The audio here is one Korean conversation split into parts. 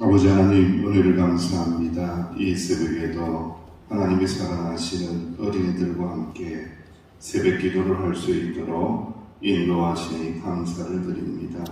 아버지 하나님 은혜를 감사합니다. 이 새벽에도 하나님이 사랑하시는 어린이들과 함께 새벽 기도를 할 수 있도록 인도하시니 감사를 드립니다.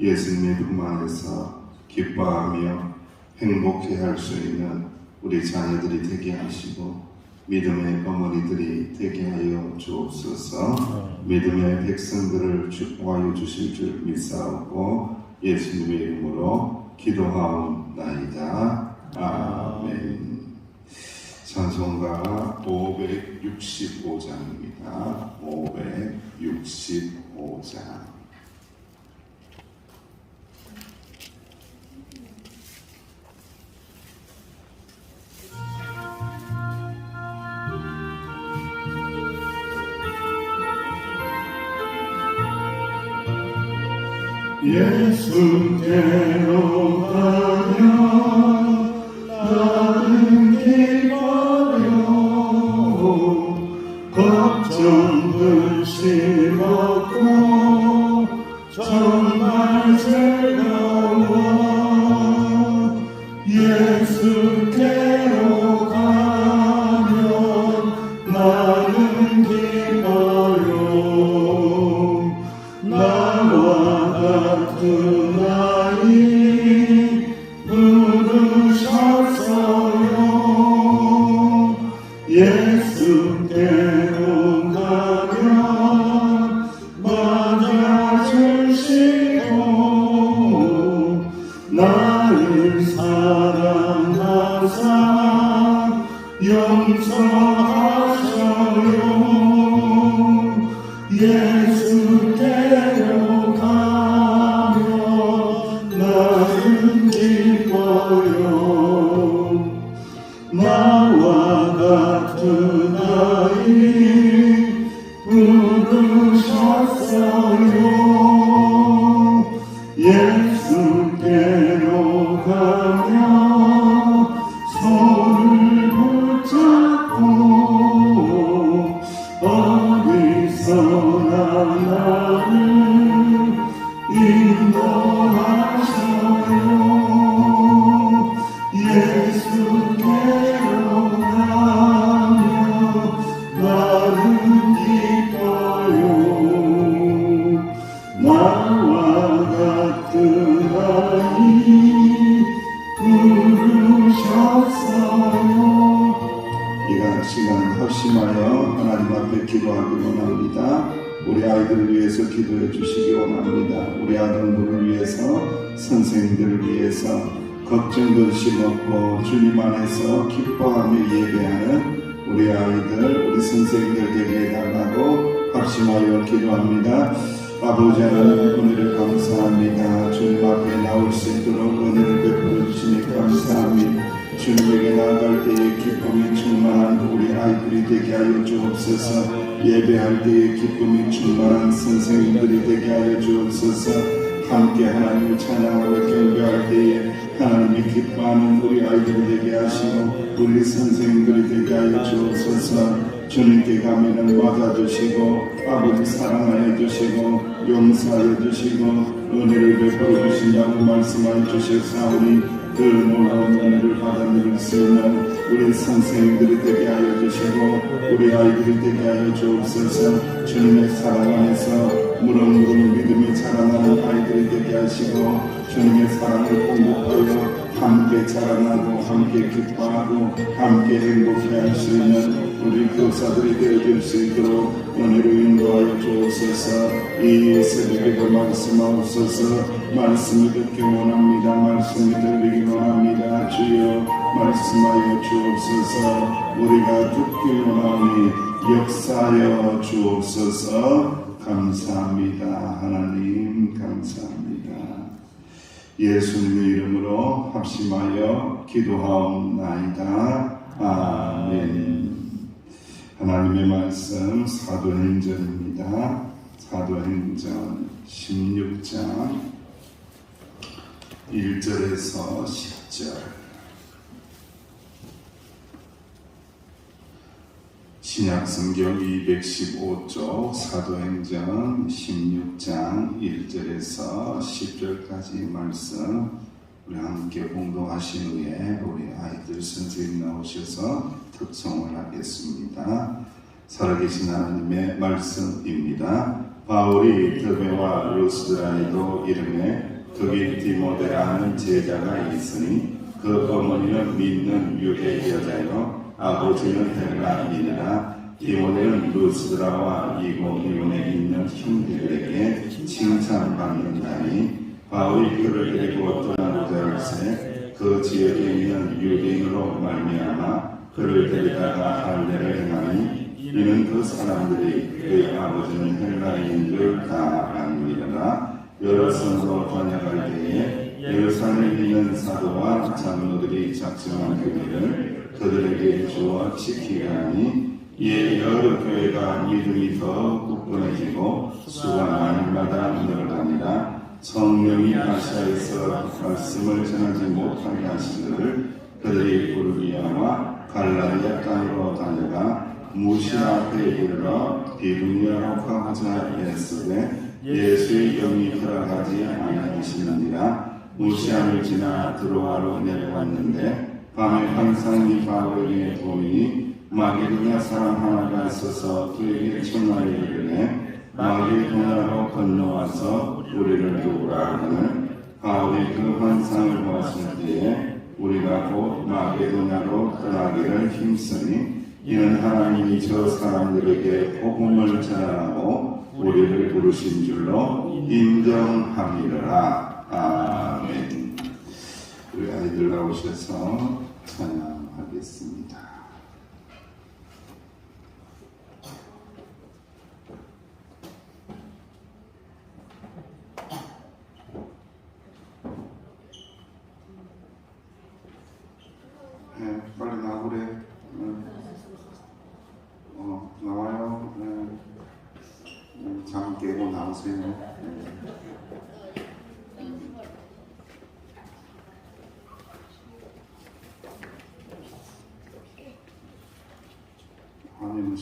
예수님의 품 안에서 기뻐하며 행복해 할 수 있는 우리 자녀들이 되게 하시고 믿음의 어머니들이 되게 하여 주옵소서 믿음의 백성들을 축복하여 주실 줄 믿사오고 예수님의 이름으로 기도하옵나이다. 아멘. 찬송가 565장입니다. 565장. 예수께로 부르셨어 이가 시간 합심하여 하나님 앞에 기도하기 원합니다. 우리 아이들을 위해서 기도해 주시기 원합니다. 우리 아동들을 위해서 선생님들을 위해서 걱정 근심 없고 주님 안에서 기뻐하며 예배하는 우리 아이들 우리 선생님들 되게 해달라고 합심하여 기도합니다. 아버지 하나님 은혜를 감사합니다. 주님 앞에 나올 수 있도록 은혜를 베풀어 주시니 감사합니다. 주님에게 나아갈 때에 기쁨이 충만한 우리 아이들이 되게 하여 주옵소서. 예배할 때에 기쁨이 충만한 선생님들이 되게 하여 주옵소서. 함께 하나님을 찬양하고 경배할 때에 하나님이 기뻐하는 우리 아이들이 되게 하시고 우리 선생님들이 되게 하여 주옵소서. 주님께 가면은 맞아주시고 아버지 사랑하여 주시고 용서하여 주시고 은혜를 베풀어 주신다고 말씀하여 주셨사오니 그 놀라운 은혜를 받아들일 수 있는 우리 선생님들이 되게 하여 주시고 우리 아이들이 되게 하여 주옵소서. 주님의 사랑 안에서 무럭무럭 믿음이 자라나는 아이들이 되게 하시고 주님의 사랑을 공급하여 함께 자라나고 함께 기뻐하고 함께 행복해 할 수 있는 우리 교사들이 되어줄 수 있도록 은혜로 인도하여 주옵소서. 이 새벽에도 말씀하옵소서. 말씀을 듣기 원합니다 말씀하여 주옵소서 우리가 듣기 원하오니 역사하여 주옵소서 감사합니다 하나님 감사합니다 예수님의 이름으로 합심하여 기도하옵나이다. 아멘. 하나님의 말씀 사도행전입니다. 사도행전 16장 1절에서 10절. 신약 성경 215쪽 사도행전 16장 1절에서 10절까지 말씀 우리 한 함께 공동하신 후에 우리 아이들 선생님 나오셔서 특송을 하겠습니다. 살아계신 하나님의 말씀입니다. 바울이 드베와 루스드라에도 이름에 거기 디모데라는 제자가 있으니 그 어머니는 믿는 유대 여자요 아버지는 헬라인이라. 디모데는 루스드라와 이고니온에 있는 형제들에게 칭찬받는다니. 바울이 그를 데리고 떠나고자 할세 그 지역에 있는 유대인으로 말미암아 그를 데리다가 할례를 행하니 이는 그 사람들이 그의 아버지는 헬라인인 줄다 아니라. 여러 선으로 번역할 때에 예루살렘에 있는 사도와 장로들이 작정한 교회를 그들에게 주어 지키게 하니 이에 여러 교회가 믿음이 더 굳건해지고 수가 날마다 늘어나니라 성령이 아시아에서 말씀을 전하지 못하게 하시기를 그들이 부르기야와 갈라디아 땅으로 다녀가 무시아 앞에 이르러 비두니아로 가고자 했으되 예수의 영이 들어가지 아니하시느니라. 무시아를 지나 드로아로 내려왔는데 밤에 항상 이 바울에게 보이니 마게도냐 사람 하나가 있어서 그에게 전화를 이르되 마게도냐로 건너와서 우리를 도우라 하는 바울이 그 환상을 보았을 때에 우리가 곧 마게도냐로 떠나기를 힘쓰니 이는 하나님이 저 사람들에게 복음을 전하고 우리를 부르신 줄로 인정함이라. 아멘. 우리 아이들 나오셔서 찬양하겠습니다 네, 빨리 나오래. 네. 어. 네. 네, 나오세요. 네. 아니면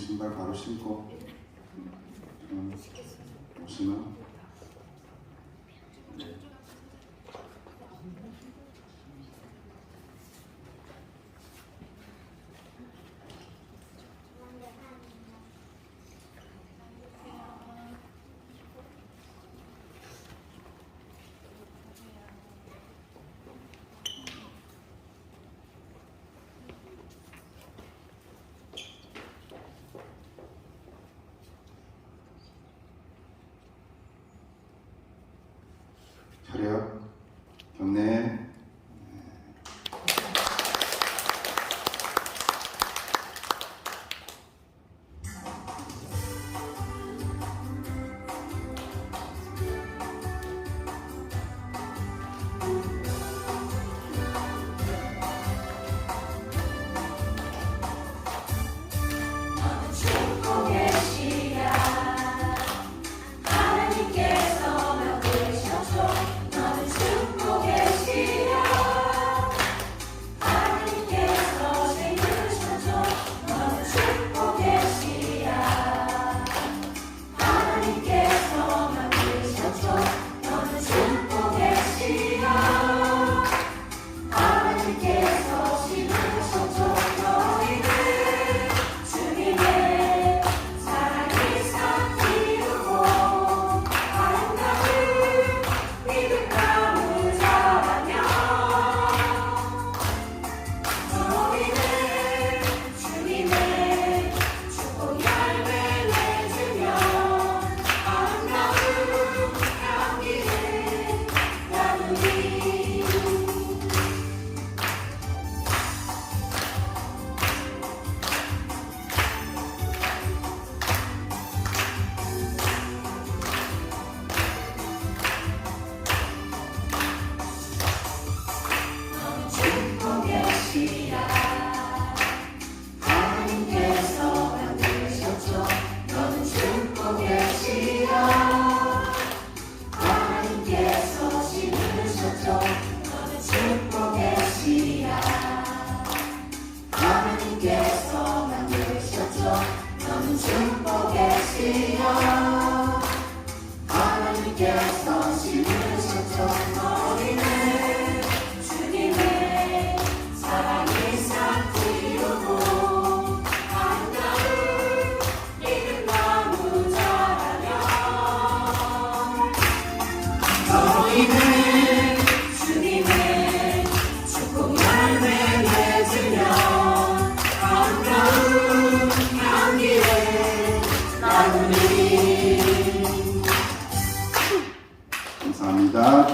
신발 바로 신고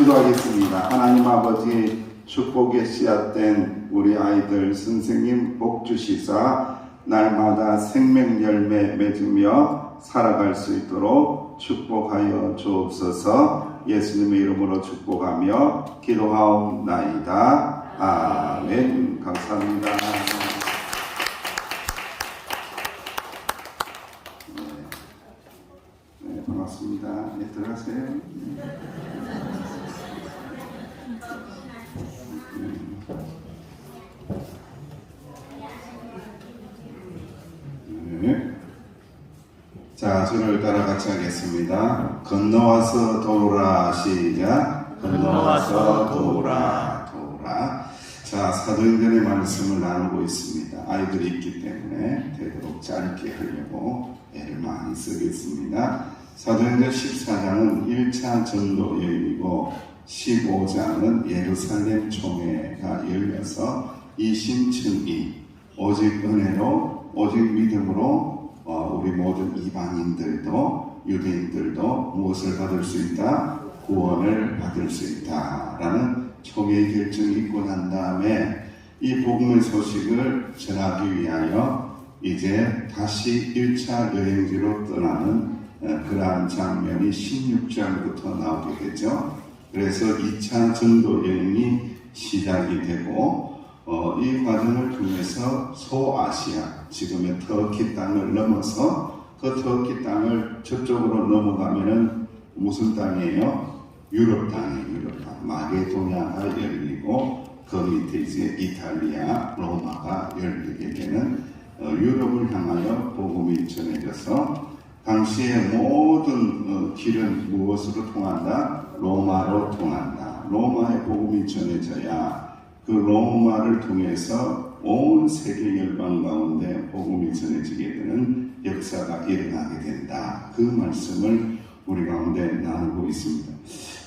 기도하겠습니다. 하나님 아버지 축복의 씨앗된 우리 아이들 선생님 복 주시사 날마다 생명 열매 맺으며 살아갈 수 있도록 축복하여 주옵소서 예수님의 이름으로 축복하며 기도하옵나이다. 아멘. 감사합니다. 네, 네, 반갑습니다. 네, 들어가세요. 네. 자, 저를 따라 같이 하겠습니다. 건너와서 도우라 시작. 건너와서 도우라 도우라. 자, 사도행전의 말씀을 나누고 있습니다. 아이들이 있기 때문에 되도록 짧게 하려고 애를 많이 쓰겠습니다. 사도행전 14장은 1차 전도 여행이고 15장은 예루살렘 총회가 열려서 이 심층이 오직 은혜로 오직 믿음으로 어, 우리 모든 이방인들도 유대인들도 무엇을 받을 수 있다? 구원을 받을 수 있다라는 총회의 결정이 있고 난 다음에 이 복음의 소식을 전하기 위하여 이제 다시 1차 여행지로 떠나는 어, 그러한 장면이 16장부터 나오게 되죠. 그래서 2차 전도 여행이 시작이 되고 어, 이 과정을 통해서 소아시아, 지금의 터키 땅을 넘어서 그 터키 땅을 저쪽으로 넘어가면은 무슨 땅이에요? 유럽 땅이에요, 유럽 땅. 마게도냐가 열리고 그 밑에 이제 이탈리아, 로마가 열리게 되는 어, 유럽을 향하여 복음이 전해져서 당시의 모든 어, 길은 무엇으로 통한다? 로마로 통한다. 로마의 복음이 전해져야 그 로마를 통해서 온 세계 열방 가운데 복음이 전해지게 되는 역사가 일어나게 된다. 그 말씀을 우리 가운데 나누고 있습니다.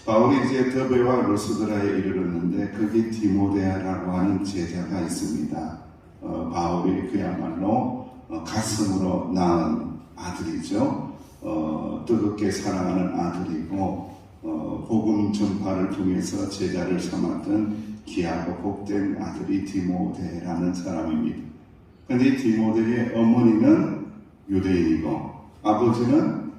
바울이 이제 더베와 로스드라에 이르렀는데 거기 디모데아라고 하는 제자가 있습니다. 어, 바울이 그야말로 어, 가슴으로 낳은 아들이죠. 어, 뜨겁게 사랑하는 아들이고 어, 복음 전파를 통해서 제자를 삼았던 귀하고 복된 아들이 디모데라는 사람입니다. 이 디모데의 어머니는 유대인이고 아버지는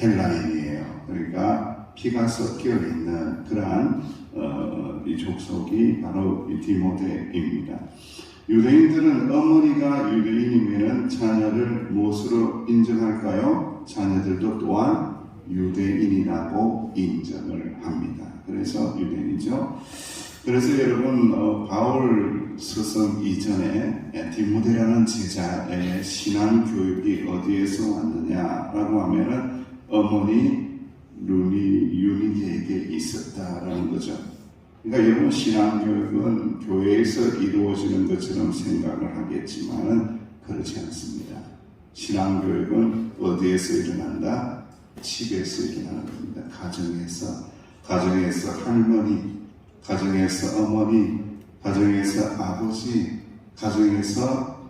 헬라인이에요. 그러니까 피가 섞여 있는 그러한 어, 이 족속이 바로 이 디모데입니다. 유대인들은 어머니가 유대인이면 자녀를 무엇으로 인정할까요? 자녀들도 또한 유대인이라고 인정을 합니다. 그래서 유대인이죠. 그래서 여러분 어, 바울 스승 이전에 디모데라는 제자의 신앙 교육이 어디에서 왔느냐라고 하면은 어머니 루니 유니에게 있었다라는 거죠. 그러니까 여러분 신앙 교육은 교회에서 이루어지는 것처럼 생각을 하겠지만은 그렇지 않습니다. 신앙 교육은 어디에서 일어난다? 집에서 일어나는 겁니다. 가정에서 가정에서 할머니 가정에서 어머니, 가정에서 아버지, 가정에서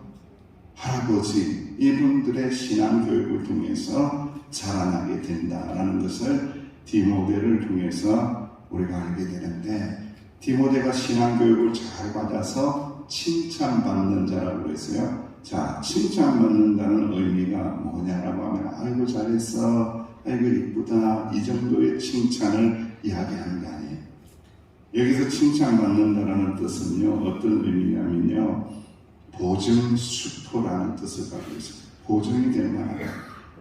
할아버지, 이분들의 신앙 교육을 통해서 자라나게 된다라는 것을 디모데를 통해서 우리가 알게 되는데, 디모데가 신앙 교육을 잘 받아서 칭찬받는 자라고 했어요. 자, 칭찬받는다는 의미가 뭐냐라고 하면, 아이고, 잘했어. 아이고, 이쁘다. 이 정도의 칭찬을 이야기하는 게 아니에요. 여기서 칭찬받는다라는 뜻은요, 어떤 의미냐면요, 보증수표라는 뜻을 가지고 있습니다. 보증이 될 만하다.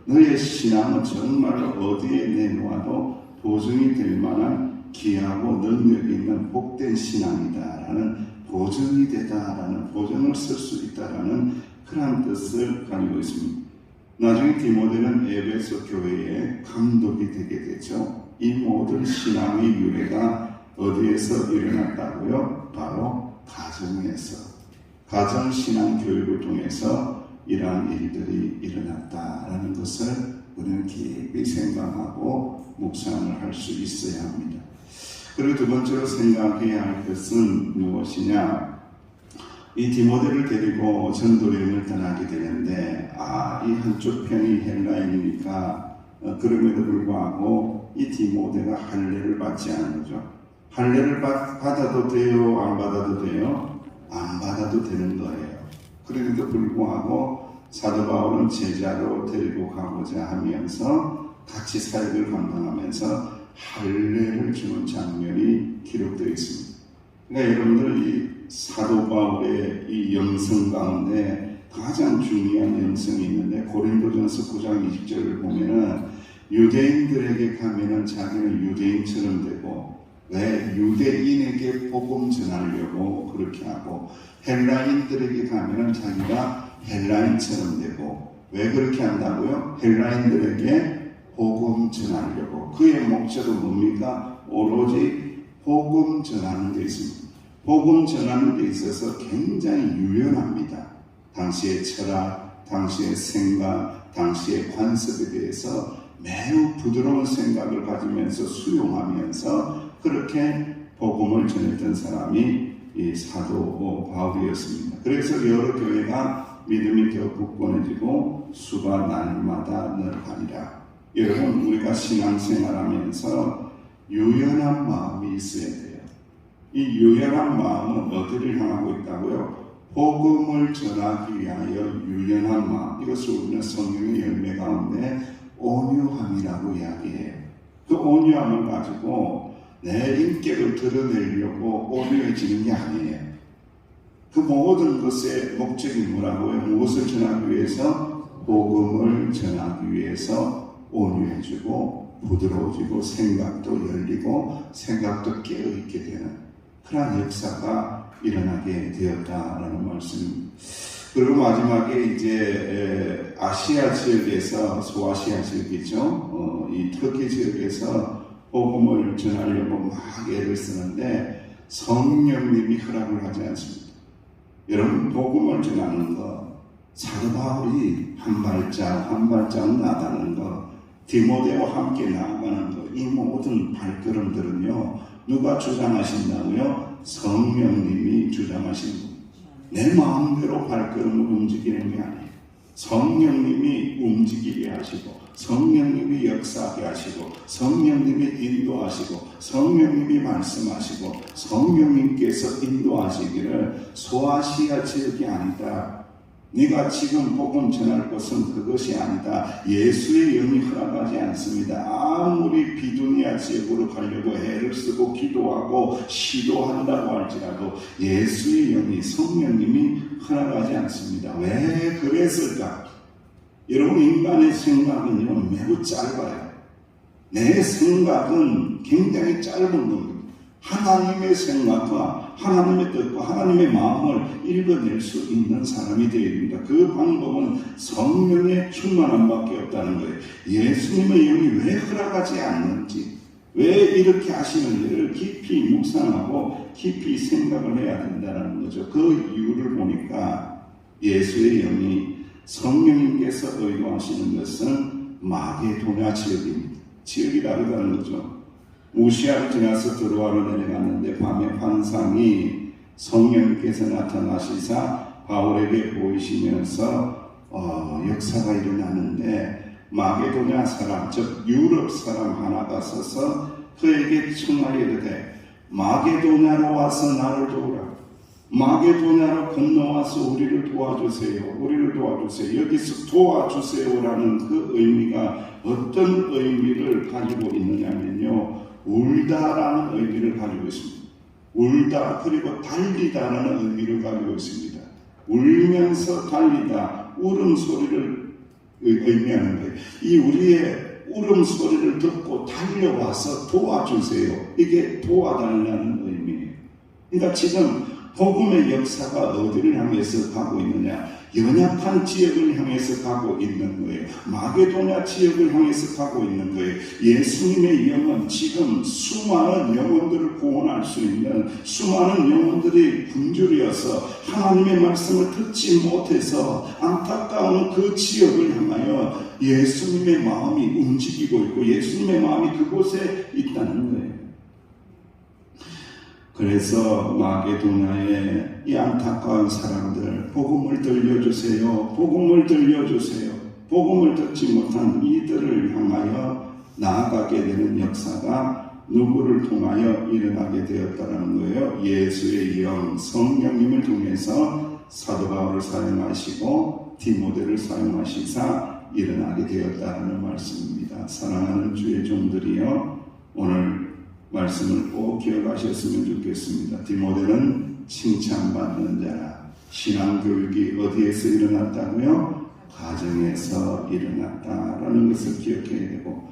너의 신앙은 정말로 어디에 내놓아도 보증이 될 만한 귀하고 능력 있는 복된 신앙이다라는 보증이 되다라는 보증을 쓸 수 있다라는 그런 뜻을 가지고 있습니다. 나중에 디모데는 에베소 교회의 감독이 되게 되죠. 이 모든 신앙의 유래가 어디에서 일어났다고요? 바로 가정에서. 가정 신앙 교육을 통해서 이러한 일들이 일어났다라는 것을 우리는 깊이 생각하고 묵상을 할 수 있어야 합니다. 그리고 두 번째로 생각해야 할 것은 무엇이냐? 이 디모데를 데리고 전도여행을 떠나게 되는데, 아, 이 한쪽 편이 헬라인이니까, 어, 그럼에도 불구하고 이 디모데가 할례를 받지 않은 거죠. 할례를 받, 받아도 돼요, 안 받아도 돼요? 안 받아도 되는 거예요. 그런데도 불구하고 사도 바울은 제자로 데리고 가고자 하면서 같이 사역을 감당하면서 할례를 주는 장면이 기록되어 있습니다. 그러니까 여러분들 이 사도 바울의 이 영성 가운데 가장 중요한 영성이 있는데 고린도전서 9장 20절을 보면은 유대인들에게 가면은 자기는 유대인처럼 되고 왜 유대인에게 복음 전하려고 그렇게 하고 헬라인들에게 가면은 자기가 헬라인처럼 되고 왜 그렇게 한다고요? 헬라인들에게 복음 전하려고 그의 목적은 뭡니까? 오로지 복음 전하는 데 있습니다. 복음 전하는 데 있어서 굉장히 유연합니다. 당시의 철학, 당시의 생각, 당시의 관습에 대해서 매우 부드러운 생각을 가지면서 수용하면서 그렇게 복음을 전했던 사람이 이 사도 바울이었습니다. 그래서 여러 교회가 믿음이 더 굳건해지고 수가 날마다 늘어가니라. 여러분 우리가 신앙생활하면서 유연한 마음이 있어야 돼요. 이 유연한 마음은 어디를 향하고 있다고요? 복음을 전하기 위하여 유연한 마음. 이것을 우리는 성경의 열매 가운데 온유함이라고 이야기해요. 그 온유함을 가지고 내 인격을 드러내려고 온유해지는 게 아니에요. 그 모든 것의 목적이 뭐라고요? 무엇을 전하기 위해서? 복음을 전하기 위해서 온유해지고 부드러워지고 생각도 열리고 생각도 깨어있게 되는 그러한 역사가 일어나게 되었다라는 말씀. 그리고 마지막에 이제 아시아 지역에서 소아시아 지역이죠. 어, 이 터키 지역에서 복음을 전하려고 막 애를 쓰는데 성령님이 허락을 하지 않습니다. 여러분 복음을 전하는 거 사도 바울이 한 발짝 한 발짝 나가는 거 디모데와 함께 나아가는 거 이 모든 발걸음들은요 누가 주장하신다고요? 성령님이 주장하신 거. 내 마음대로 발걸음을 움직이는 게 아니에요. 성령님이 움직이게 하시고 성령님이 역사하게 하시고 성령님이 인도하시고 성령님이 말씀하시고 성령님께서 인도하시기를 소아시아 지역이 아니다. 네가 지금 복음 전할 것은 그것이 아니다. 예수의 영이 허락하지 않습니다. 아무리 비두니아 지역으로 가려고 애를 쓰고 기도하고 시도한다고 할지라도 예수의 영이 성령님이 허락하지 않습니다. 왜 그랬을까? 여러분 인간의 생각은요 매우 짧아요. 내 생각은 굉장히 짧은 겁니다. 하나님의 생각과 하나님의 뜻과 하나님의 마음을 읽어낼 수 있는 사람이 되어야 됩니다. 그 방법은 성령의 충만함밖에 없다는 거예요. 예수님의 영이 왜 허락하지 않는지, 왜 이렇게 하시는지를 깊이 묵상하고 깊이 생각을 해야 된다는 거죠. 그 이유를 보니까 예수의 영이 성령님께서 의도하시는 것은 마게도냐 지역입니다. 지역이 다르다는 거죠. 우시아를 지나서 드로아로 내려갔는데 밤에 환상이 성령께서 나타나시사 바울에게 보이시면서 어, 역사가 일어나는데 마게도냐 사람 즉 유럽 사람 하나가 서서 그에게 청하여 이르되 마게도냐로 와서 나를 도우라 마게도냐로 건너와서 우리를 도와주세요. 우리를 도와주세요. 여기서 도와주세요라는 그 의미가 어떤 의미를 가지고 있느냐면요. 울다라는 의미를 가지고 있습니다. 울다 그리고 달리다라는 의미를 가지고 있습니다. 울면서 달리다 울음소리를 의미하는 거예요. 이 우리의 울음소리를 듣고 달려와서 도와주세요. 이게 도와달라는 의미예요. 그러니까 지금 복음의 역사가 어디를 향해서 가고 있느냐? 연약한 지역을 향해서 가고 있는 거예요. 마게도냐 지역을 향해서 가고 있는 거예요. 예수님의 영은 지금 수많은 영혼들을 구원할 수 있는 수많은 영혼들이 굶주려서 하나님의 말씀을 듣지 못해서 안타까운 그 지역을 향하여 예수님의 마음이 움직이고 있고 예수님의 마음이 그곳에 있다는 거예요. 그래서 마게도나의 이 안타까운 사람들 복음을 들려주세요. 복음을 들려주세요. 복음을 듣지 못한 이들을 향하여 나아가게 되는 역사가 누구를 통하여 일어나게 되었다는 거예요. 예수의 영 성령님을 통해서 사도 바울을 사용하시고 디모데를 사용하시사 일어나게 되었다는 말씀입니다. 사랑하는 주의 종들이여 오늘 말씀을 꼭 기억하셨으면 좋겠습니다. 디모데는 칭찬받는 자라. 신앙교육이 어디에서 일어났다고요? 가정에서 일어났다라는 것을 기억해야 되고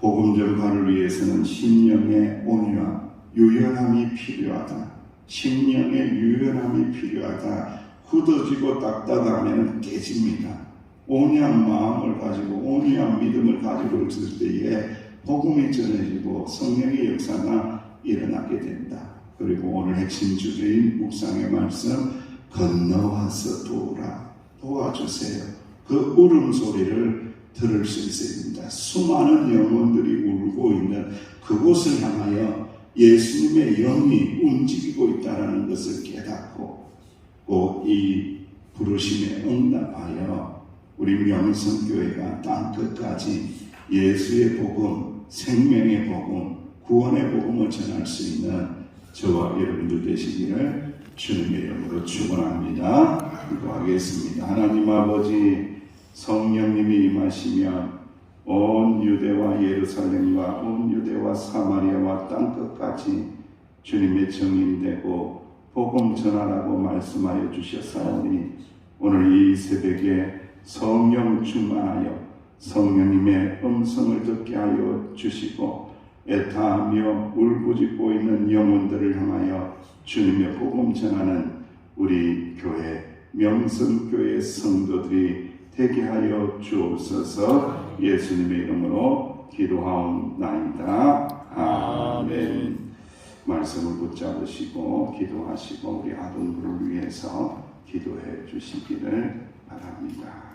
복음 전파를 위해서는 신령의 온유와 유연함이 필요하다. 신령의 유연함이 필요하다. 굳어지고 딱딱하면 깨집니다. 온유한 마음을 가지고 온유한 믿음을 가지고 있을 때에 복음이 전해지고 성령의 역사가 일어나게 된다. 그리고 오늘 핵심 주제인 묵상의 말씀 건너와서 도우라 도와주세요. 그 울음소리를 들을 수 있어야 됩니다. 수많은 영혼들이 울고 있는 그곳을 향하여 예수님의 영이 움직이고 있다는 것을 깨닫고 꼭이 부르심에 응답하여 우리 명성교회가 땅 끝까지 예수의 복음, 생명의 복음, 구원의 복음을 전할 수 있는 저와 여러분들 되시기를 주님의 이름으로 축원합니다. 기도하겠습니다. 하나님 아버지 성령님이 임하시면 온 유대와 예루살렘과 온 유대와 사마리아와 땅 끝까지 주님의 정인되고 복음 전하라고 말씀하여 주셨사오니 오늘 이 새벽에 성령 충만하여 성령님의 음성을 듣게 하여 주시고 애타하며 울부짖고 있는 영혼들을 향하여 주님의 복음 전하는 우리 교회 명성교회 성도들이 되게 하여 주옵소서 예수님의 이름으로 기도하옵나이다. 아멘. 말씀을 붙잡으시고 기도하시고 우리 아동들을 위해서 기도해 주시기를 바랍니다.